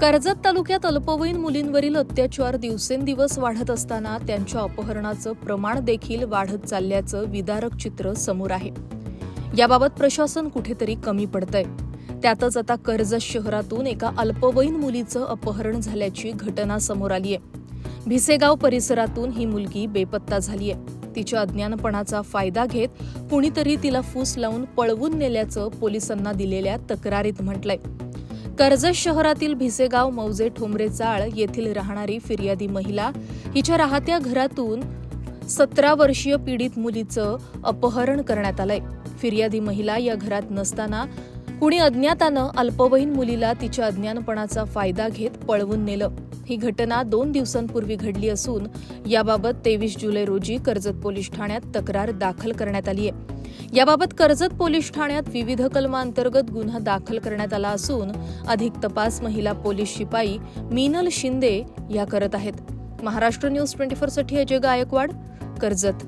कर्जत तालुक्यात अल्पवयीन मुलींवरील अत्याचार दिवसेंदिवस वाढत असताना त्यांच्या अपहरणाचं प्रमाण देखील वाढत चालल्याचं विदारक चित्र समोर आहे. याबाबत प्रशासन कुठेतरी कमी पडतंय. त्यातच आता कर्जत शहरातून एका अल्पवयीन मुलीचं अपहरण झाल्याची घटना समोर आली आहे. भिसेगाव परिसरातून ही मुलगी बेपत्ता झाली आहे तिच्या अज्ञानपणाचा फायदा घेत कुणीतरी तिला फूस लावून पळवून नेल्याचं पोलिसांना दिलेल्या तक्रारीत म्हटलंय. कर्जत शहरातील भिसेगाव मौजे ठोंबरे चाळ येथील राहणारी फिर्यादी महिला हिच्या राहत्या घरातून सतरा वर्षीय पीडित मुलीचं अपहरण करण्यात आलंय. फिर्यादी महिला या घरात नसताना कुणी अज्ञातानं अल्पवयीन मुलीला तिच्या अज्ञानपणाचा फायदा घेत पळवून नेलं. ही घटना दोन दिवसांपूर्वी घडली असून याबाबत तेवीस जुलै रोजी कर्जत पोलीस ठाण्यात तक्रार दाखल करण्यात आली आहे याबाबत कर्जत पोलीस ठाण्यात विविध कलमांतर्गत गुन्हा दाखल करण्यात आला असून अधिक तपास महिला पोलीस शिपाई मीनल शिंदे या करत आहेत. महाराष्ट्र न्यूज ट्वेंटी साठी अजय गायकवाड कर्जत.